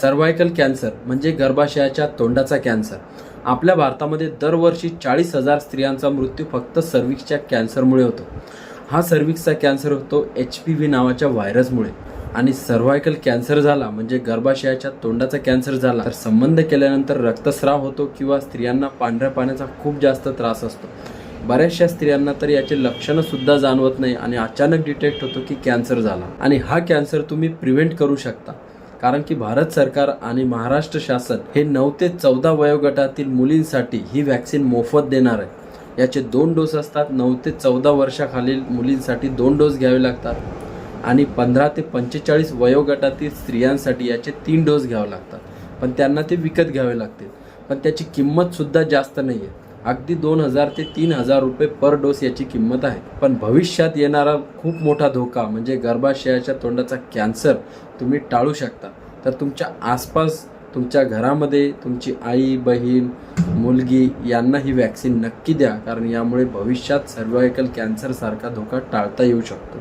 Cervical cancer म्हणजे गर्भाशयाच्या तोंडाचा cancer. आपल्या भारतामध्ये दरवर्षी चाळीस हजार स्त्रियांचा मृत्यू फक्त सर्विक्सच्या कॅन्सरमुळे होतो. हा सर्विक्सचा कॅन्सर होतो एच पी व्ही नावाच्या व्हायरसमुळे. आणि सर्वायकल कॅन्सर झाला म्हणजे गर्भाशयाच्या तोंडाचा कॅन्सर झाला. तर संबंध केल्यानंतर रक्तस्राव होतो किंवा स्त्रियांना पांढऱ्या पाण्याचा खूप जास्त त्रास असतो. बऱ्याचशा स्त्रियांना तर याचे लक्षणंसुद्धा जाणवत नाही आणि अचानक डिटेक्ट होतो की कॅन्सर झाला. आणि हा कॅन्सर तुम्ही प्रिव्हेंट करू शकता. कारण की भारत सरकार आणि महाराष्ट्र शासन हे नऊ ते चौदा वयोगटातील मुलींसाठी ही व्हॅक्सिन मोफत देणार आहे याचे दोन डोस असतात नऊ ते चौदा वर्षाखालील मुलींसाठी दोन डोस घ्यावे लागतात आणि पंधरा ते पंचेचाळीस वयोगटातील स्त्रियांसाठी याचे तीन डोस घ्यावे लागतात. पण त्यांना ते विकत घ्यावे लागतील. पण त्याची किंमतसुद्धा जास्त नाही आहे अगदी दोन हजार ते तीन हजार रुपये पर डोस याची किंमत आहे. पण भविष्यात येणारा खूप मोठा धोका म्हणजे गर्भाशयाच्या तोंडाचा कॅन्सर तुम्ही टाळू शकता. तर तुमच्या आसपास तुमच्या घरामध्ये तुमची आई बहीण मुलगी यांना ही वॅक्सिन नक्की द्या कारण यामुळे भविष्यात सर्वायकल कॅन्सरसारखा धोका टाळता येऊ शकतो.